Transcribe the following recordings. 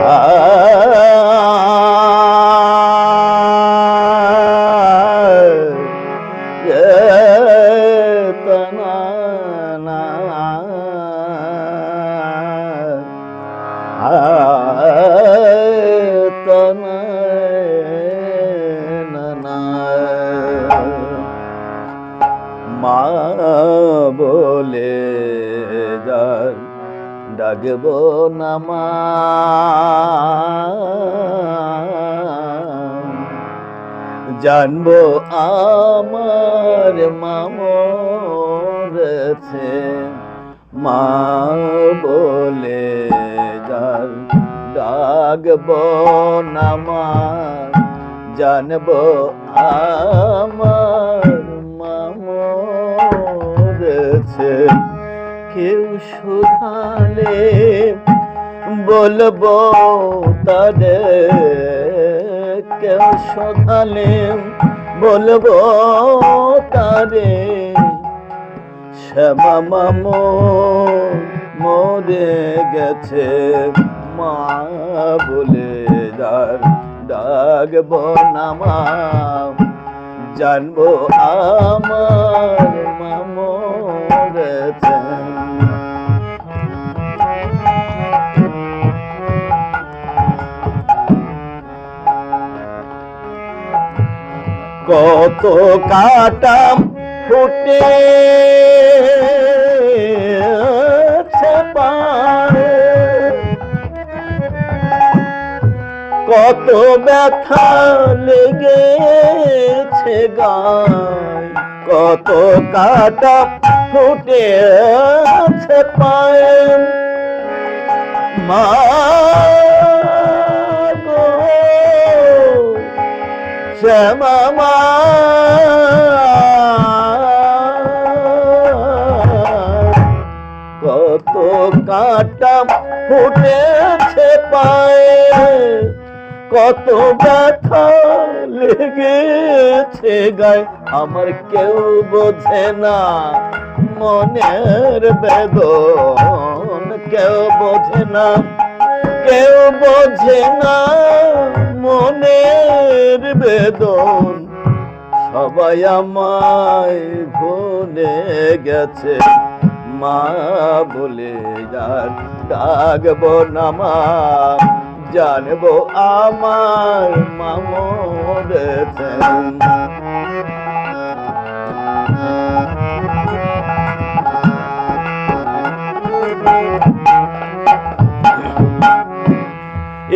মা ডাকব না মা জানব আমার মামরেছে মা বলে যার ডাকব না মা জানব আমার মামরেছে কেউ শোধালে বলব তারে, কেউ শোধালে বলব তারে, শ্যামা মামো মরে গেছে, মা বলে যার ডাকবো না মা, জানব আমার কত কাটাম ফুটে কত ব্যথা লেগেছে গায়। কত কাটা ফুটে পায় মা শ্যামা কত কাটা ফুটেছে পায়ে, কত ব্যথা লেগেছে গায়ে। আমার কেউ বোঝে না মনের বেদন, কেউ বোঝে না, কেউ বোঝে না মনের বেদন সবাই আমায় ভুলে গেছে। মা বলে, যার ডাকবো না মা, জানব আমার মামরেছে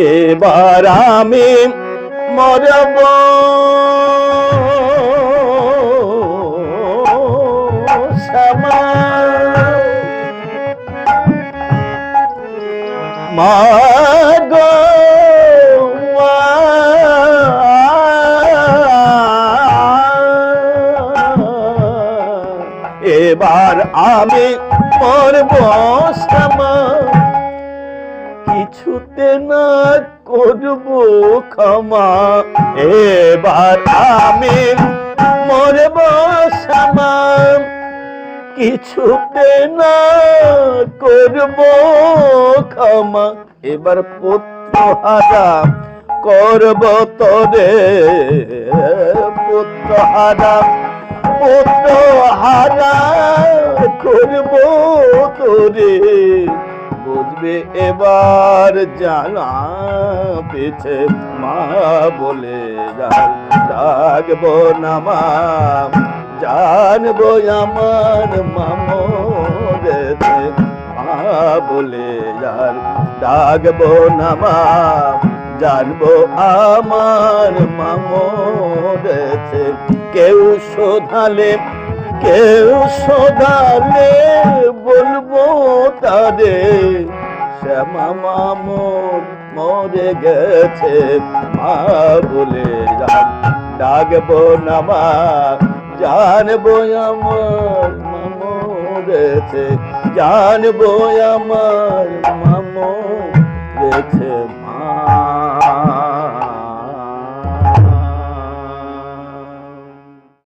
এবার আমি মরব। এবার আমি মরব শ্যামা কিছুতে না করব ক্ষমা। এবার আমি মরব শ্যামা কিছুতে না করব ক্ষমা। এবার পুত্র হারা করব তোরে। পুত্র হারা পুত্র হারা করব তোরে। বুঝবে এবার জানা পেছে মা বলে ডাকবো না মা, জানব আমার মামরেছে মা বলে যার ডাকবো না মা, জানব আমার মামরেছে কেউ শোধালে কেউ শোধালে বলব তারে শ্যামা মরে গেছে। মা বলে যান ডাকবো না মা, জানব আমার মামুরেছে জানব আমার মামু রেছে মা।